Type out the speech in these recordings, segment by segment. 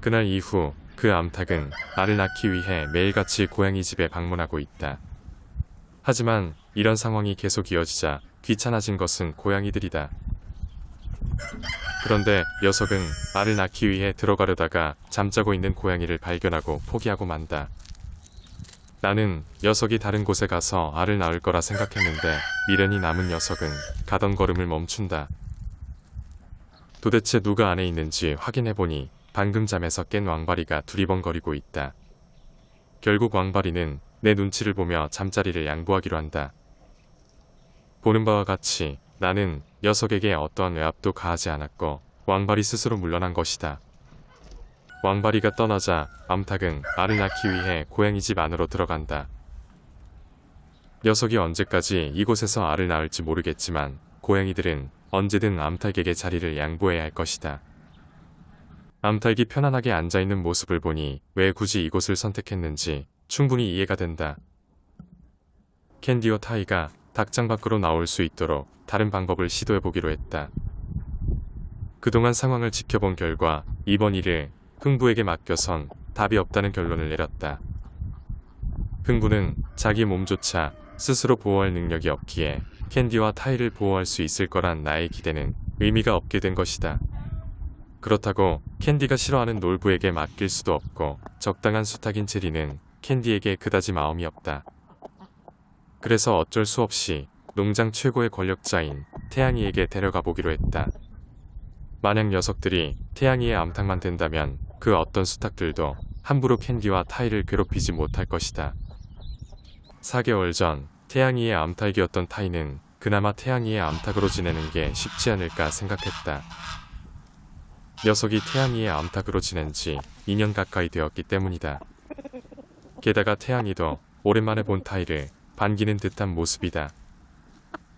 그날 이후 그 암탉은 알을 낳기 위해 매일같이 고양이 집에 방문하고 있다. 하지만 이런 상황이 계속 이어지자 귀찮아진 것은 고양이들이다. 그런데 녀석은 알을 낳기 위해 들어가려다가 잠자고 있는 고양이를 발견하고 포기하고 만다. 나는 녀석이 다른 곳에 가서 알을 낳을 거라 생각했는데 미련이 남은 녀석은 가던 걸음을 멈춘다. 도대체 누가 안에 있는지 확인해보니 방금 잠에서 깬 왕바리가 두리번거리고 있다. 결국 왕바리는 내 눈치를 보며 잠자리를 양보하기로 한다. 보는 바와 같이 나는 녀석에게 어떠한 외압도 가하지 않았고 왕바리 스스로 물러난 것이다. 왕바리가 떠나자 암탉은 알을 낳기 위해 고양이 집 안으로 들어간다. 녀석이 언제까지 이곳에서 알을 낳을지 모르겠지만 고양이들은 언제든 암탉에게 자리를 양보해야 할 것이다. 암탉이 편안하게 앉아있는 모습을 보니 왜 굳이 이곳을 선택했는지 충분히 이해가 된다. 캔디와 타이가 닭장 밖으로 나올 수 있도록 다른 방법을 시도해보기로 했다. 그동안 상황을 지켜본 결과 이번 일을 흥부에게 맡겨선 답이 없다는 결론을 내렸다. 흥부는 자기 몸조차 스스로 보호할 능력이 없기에 캔디와 타이를 보호할 수 있을 거란 나의 기대는 의미가 없게 된 것이다. 그렇다고 캔디가 싫어하는 놀부에게 맡길 수도 없고 적당한 수탉인 체리는 캔디에게 그다지 마음이 없다. 그래서 어쩔 수 없이 농장 최고의 권력자인 태양이에게 데려가 보기로 했다. 만약 녀석들이 태양이의 암탉만 된다면 그 어떤 수탉들도 함부로 캔디와 타이를 괴롭히지 못할 것이다. 4개월 전 태양이의 암탉이었던 타이는 그나마 태양이의 암탉으로 지내는 게 쉽지 않을까 생각했다. 녀석이 태양이의 암탉으로 지낸 지 2년 가까이 되었기 때문이다. 게다가 태양이도 오랜만에 본 타이를 반기는 듯한 모습이다.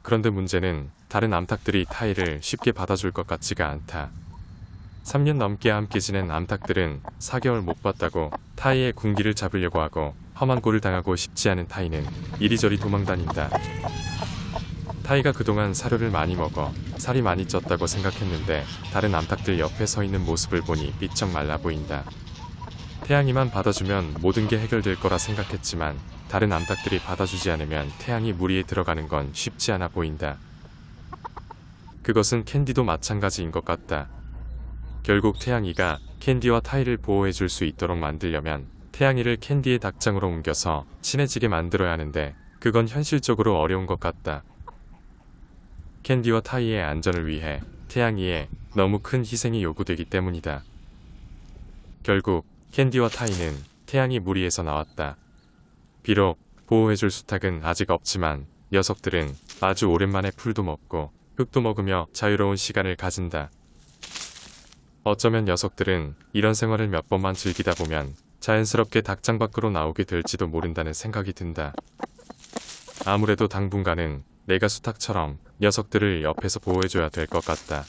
그런데 문제는 다른 암탉들이 타이를 쉽게 받아줄 것 같지가 않다. 3년 넘게 함께 지낸 암탉들은 4개월 못 봤다고 타이의 군기를 잡으려고 하고 험한 꼴을 당하고 싶지 않은 타이는 이리저리 도망다닌다. 타이가 그동안 사료를 많이 먹어 살이 많이 쪘다고 생각했는데 다른 암탉들 옆에 서 있는 모습을 보니 삐쩍 말라 보인다. 태양이만 받아주면 모든 게 해결될 거라 생각했지만 다른 암탉들이 받아주지 않으면 태양이 무리에 들어가는 건 쉽지 않아 보인다. 그것은 캔디도 마찬가지인 것 같다. 결국 태양이가 캔디와 타이를 보호해 줄 수 있도록 만들려면 태양이를 캔디의 닭장으로 옮겨서 친해지게 만들어야 하는데 그건 현실적으로 어려운 것 같다. 캔디와 타이의 안전을 위해 태양이에 너무 큰 희생이 요구되기 때문이다. 결국 캔디와 타이는 태양이 무리에서 나왔다. 비록 보호해줄 수탉은 아직 없지만 녀석들은 아주 오랜만에 풀도 먹고 흙도 먹으며 자유로운 시간을 가진다. 어쩌면 녀석들은 이런 생활을 몇 번만 즐기다 보면 자연스럽게 닭장 밖으로 나오게 될지도 모른다는 생각이 든다. 아무래도 당분간은 내가 수탉처럼 녀석들을 옆에서 보호해줘야 될 것 같다.